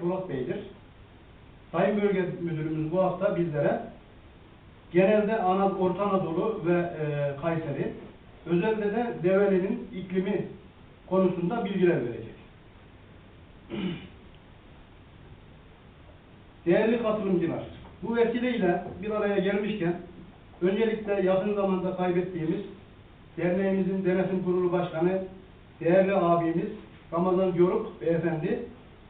Çolak Bey'dir. Sayın Bölge Müdürümüz bu hafta bizlere genelde Ana, Orta Anadolu ve e, Kayseri, özellikle de Develi'nin iklimi konusunda bilgiler verecek. Değerli katılımcılar, bu vesileyle bir araya gelmişken öncelikle yakın zamanda kaybettiğimiz derneğimizin denetim kurulu başkanı değerli abimiz Ramazan Yoruk beyefendi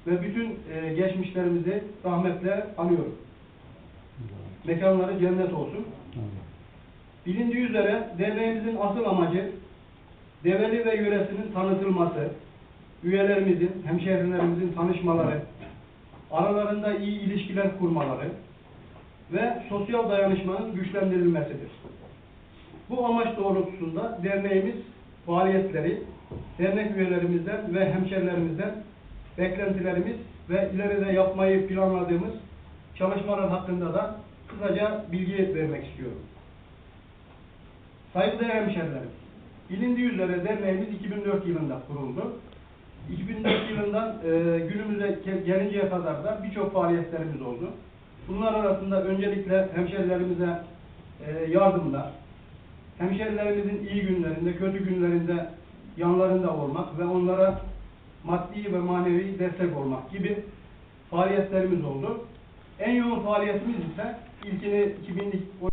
ve bütün e, geçmişlerimizi rahmetle anıyorum. Mekanları cennet olsun. Bilindiği üzere derneğimizin asıl amacı Develi ve yöresinin tanıtılması, üyelerimizin, hemşehrilerimizin tanışmaları, aralarında iyi ilişkiler kurmaları ve sosyal dayanışmanın güçlendirilmesidir. Bu amaç doğrultusunda derneğimiz faaliyetleri, dernek üyelerimizden ve hemşerilerimizden beklentilerimiz ve ileride yapmayı planladığımız çalışmalar hakkında da kısaca bilgi vermek istiyorum. Saygıdeğer hemşerilerim, bilindiği üzere derneğimiz 2004 yılında kuruldu. 2004 yılından e, günümüze gel- gelinceye kadar da birçok faaliyetlerimiz oldu. Bunlar arasında öncelikle hemşerilerimize e, yardımlar, hemşerilerimizin iyi günlerinde, kötü günlerinde yanlarında olmak ve onlara maddi ve manevi destek olmak gibi faaliyetlerimiz oldu. En yoğun faaliyetimiz ise ilkini 2010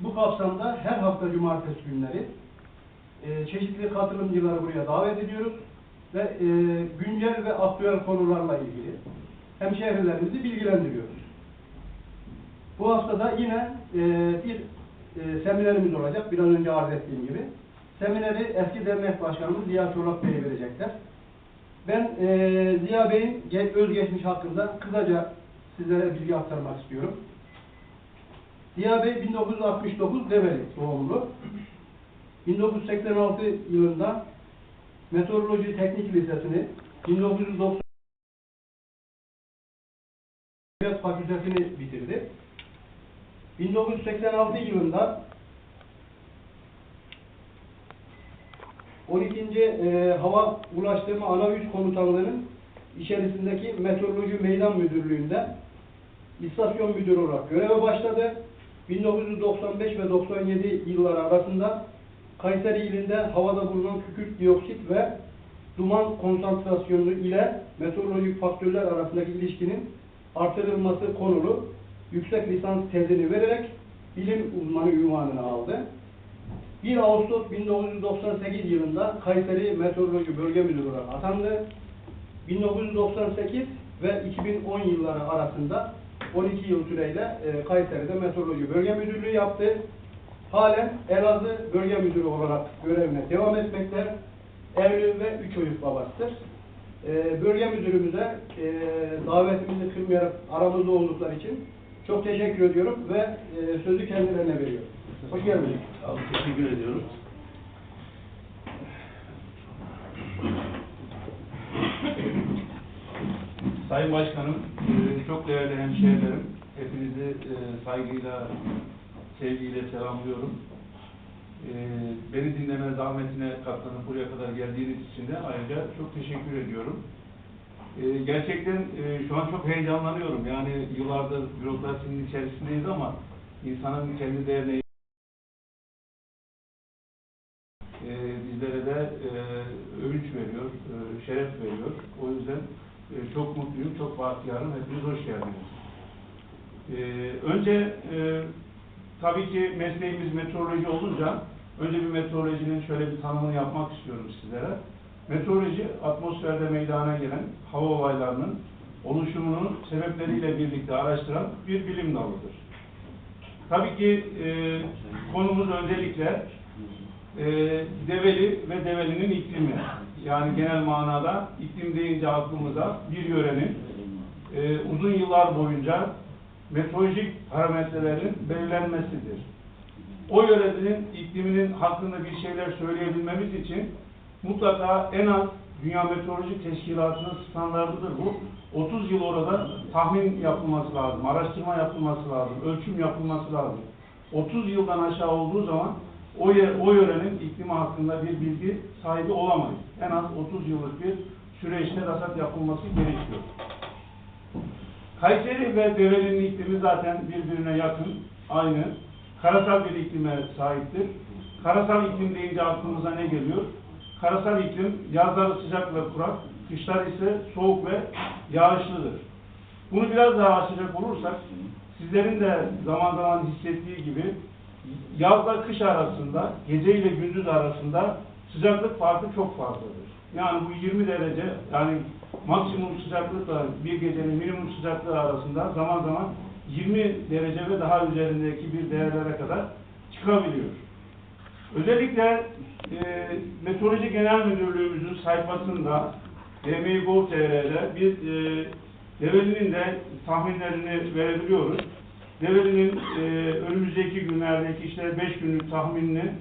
bu kapsamda her hafta cumartesi günleri e, çeşitli katılımcıları buraya davet ediyoruz ve e, güncel ve aktüel konularla ilgili hemşehrilerimizi bilgilendiriyoruz. Bu hafta da yine e, bir e, seminerimiz olacak. Biraz önce arz ettiğim gibi. Semineri eski dernek başkanımız Ziya Çolak Bey verecekler. Ben e, Ziya Bey'in ge- özgeçmiş hakkında kısaca sizlere bilgi aktarmak istiyorum. Ziya Bey 1969 Develi doğumlu. 1986 yılında Meteoroloji Teknik Lisesi'ni 1990 Edebiyat Fakültesini bitirdi. 1986 yılında 12. e, Hava Ulaştırma Ana Üs Komutanlığı'nın içerisindeki Meteoroloji Meydan Müdürlüğü'nde istasyon müdürü olarak göreve başladı. 1995 ve 97 yılları arasında Kayseri ilinde havada bulunan kükürt dioksit ve duman konsantrasyonu ile meteorolojik faktörler arasındaki ilişkinin artırılması konulu yüksek lisans tezini vererek bilim uzmanı ünvanını aldı. 1 Ağustos 1998 yılında Kayseri Meteoroloji Bölge Müdürü olarak atandı. 1998 ve 2010 yılları arasında 12 yıl süreyle e, Kayseri'de Meteoroloji Bölge Müdürlüğü yaptı. Halen Elazığ Bölge Müdürü olarak görevine devam etmekte. Evli ve üç çocuk babasıdır. E, bölge müdürümüze e, davetimizi kırmayarak aramızda oldukları için çok teşekkür ediyorum ve e, sözü kendilerine veriyorum. Hoş geldiniz. Abi teşekkür ediyoruz. Sayın Başkanım, e, çok değerli hemşehrilerim, hepinizi e, saygıyla, sevgiyle selamlıyorum. Beni dinleme zahmetine katlanıp buraya kadar geldiğiniz için de ayrıca çok teşekkür ediyorum. E, Gerçekten e, şu an çok heyecanlanıyorum. Yani yıllardır bürokrasinin içerisindeyiz ama insanın kendi derneği e, bizlere de e, övünç veriyor, e, şeref veriyor. O yüzden e, çok mutluyum, çok bahtiyarım. Hepiniz hoş geldiniz. E, önce e, tabii ki mesleğimiz meteoroloji olunca önce bir meteorolojinin şöyle bir tanımını yapmak istiyorum sizlere. Meteoroloji atmosferde meydana gelen hava olaylarının oluşumunun sebepleriyle birlikte araştıran bir bilim dalıdır. Tabii ki e, konumuz öncelikle e, Develi ve Develi'nin iklimi. Yani genel manada iklim deyince aklımıza bir yörenin e, uzun yıllar boyunca meteorolojik parametrelerin belirlenmesidir. O yörenin ikliminin hakkında bir şeyler söyleyebilmemiz için mutlaka en az Dünya Meteoroloji Teşkilatı'nın standartıdır bu. 30 yıl orada tahmin yapılması lazım, araştırma yapılması lazım, ölçüm yapılması lazım. 30 yıldan aşağı olduğu zaman o, yer, o yörenin iklimi hakkında bir bilgi sahibi olamayız. En az 30 yıllık bir süreçte rasat yapılması gerekiyor. Kayseri ve Develi'nin iklimi zaten birbirine yakın, aynı. Karasal bir iklime sahiptir. Karasal iklim deyince aklımıza ne geliyor? Karasal iklim yazları sıcak ve kurak, kışlar ise soğuk ve yağışlıdır. Bunu biraz daha açacak olursak, sizlerin de zaman zaman hissettiği gibi yazla kış arasında, gece ile gündüz arasında sıcaklık farkı çok fazladır. Yani bu 20 derece, yani maksimum sıcaklıkla bir gecenin minimum sıcaklığı arasında zaman zaman 20 derece ve daha üzerindeki bir değerlere kadar çıkabiliyor. Özellikle e, Meteoroloji Genel Müdürlüğümüzün sayfasında DMİ.gov.tr'de biz e, Develi'nin de tahminlerini verebiliyoruz. Develi'nin e, önümüzdeki günlerdeki işte 5 günlük tahminini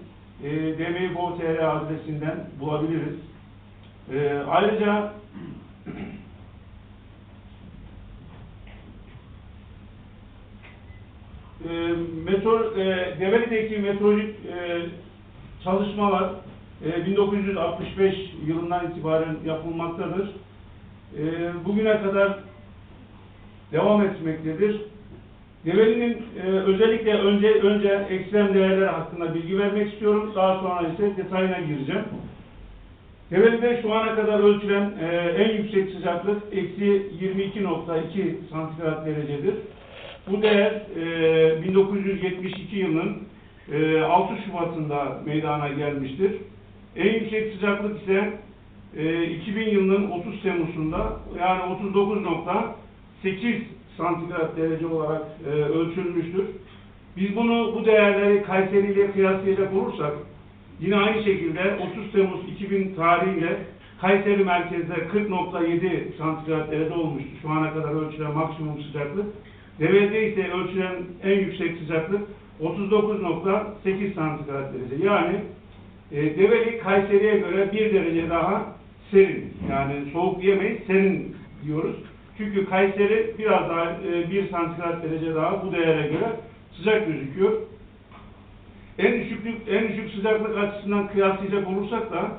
e, DMİ.gov.tr adresinden bulabiliriz. E, ayrıca e, meteor, e, Develi'deki meteorolojik e, çalışmalar e, 1965 yılından itibaren yapılmaktadır. E, bugüne kadar devam etmektedir. Develi'nin e, özellikle önce önce ekstrem değerler hakkında bilgi vermek istiyorum. Daha sonra ise detayına gireceğim. Develi'de şu ana kadar ölçülen e, en yüksek sıcaklık eksi 22.2 santigrat derecedir. Bu değer e, 1972 yılının e, 6 Şubat'ında meydana gelmiştir. En yüksek sıcaklık ise e, 2000 yılının 30 Temmuz'unda yani 39.8 santigrat derece olarak e, ölçülmüştür. Biz bunu bu değerleri Kayseri ile kıyaslayacak olursak yine aynı şekilde 30 Temmuz 2000 tarihiyle Kayseri merkezde 40.7 santigrat derece olmuştu. Şu ana kadar ölçülen maksimum sıcaklık. Devede ise ölçülen en yüksek sıcaklık 39.8 santigrat derece. Yani e, Develi Kayseri'ye göre bir derece daha serin. Yani soğuk diyemeyiz, serin diyoruz. Çünkü Kayseri biraz daha e, bir santigrat derece daha bu değere göre sıcak gözüküyor. En düşüklük, en düşük sıcaklık açısından kıyaslayacak olursak da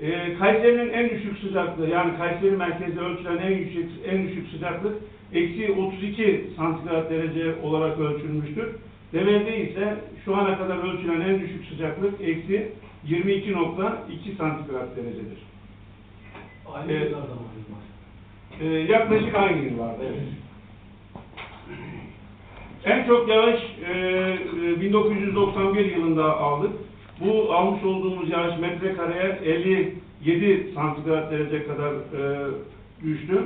e, Kayseri'nin en düşük sıcaklığı yani Kayseri merkezde ölçülen en yüksek en düşük sıcaklık eksi 32 santigrat derece olarak ölçülmüştür. Develde ise şu ana kadar ölçülen en düşük sıcaklık eksi 22.2 santigrat derecedir. Aynı Evet. yıllarda mı? Ee, yaklaşık aynı yıl vardı. En çok yağış e, e, 1991 yılında aldık. Bu almış olduğumuz yağış metrekareye 57 santigrat derece kadar e, düştü.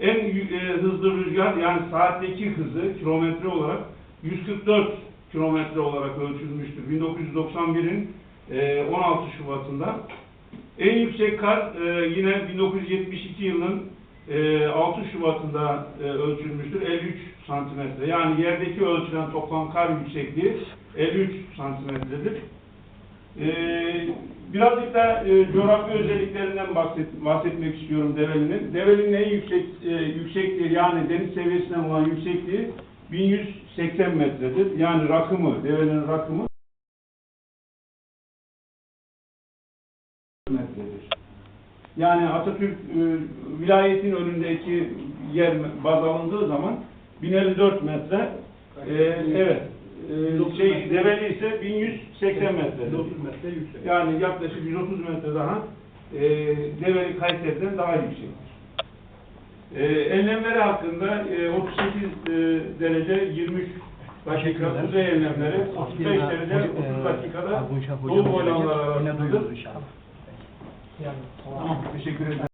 En e, hızlı rüzgar yani saatteki hızı kilometre olarak 144 kilometre olarak ölçülmüştür. 1991'in e, 16 Şubat'ında. En yüksek kar e, yine 1972 yılının e, 6 Şubat'ında e, ölçülmüştür. 53 santimetre. Yani yerdeki ölçülen toplam kar yüksekliği 53 santimetredir. E, birazcık da e, coğrafi özelliklerinden bahset, bahsetmek istiyorum Develi'nin. Develi'nin en yüksek e, yüksekliği yani deniz seviyesinden olan yüksekliği 1180 metredir. Yani rakımı, Develi'nin rakımı metredir. Yani Atatürk e, vilayetin önündeki yer baz alındığı zaman 1054 metre e, evet e, şey Develi ise 1180 metredir. 130 metre yüksek. Yani yaklaşık 130 metre daha e, Develi Kayseri'den daha yüksektir. E, enlemleri hakkında e, 38 e, derece 23 dakika kuzey enlemleri, 35 derece 30 dakikada doğu boylamları arasındadır. Tamam, teşekkür ederim.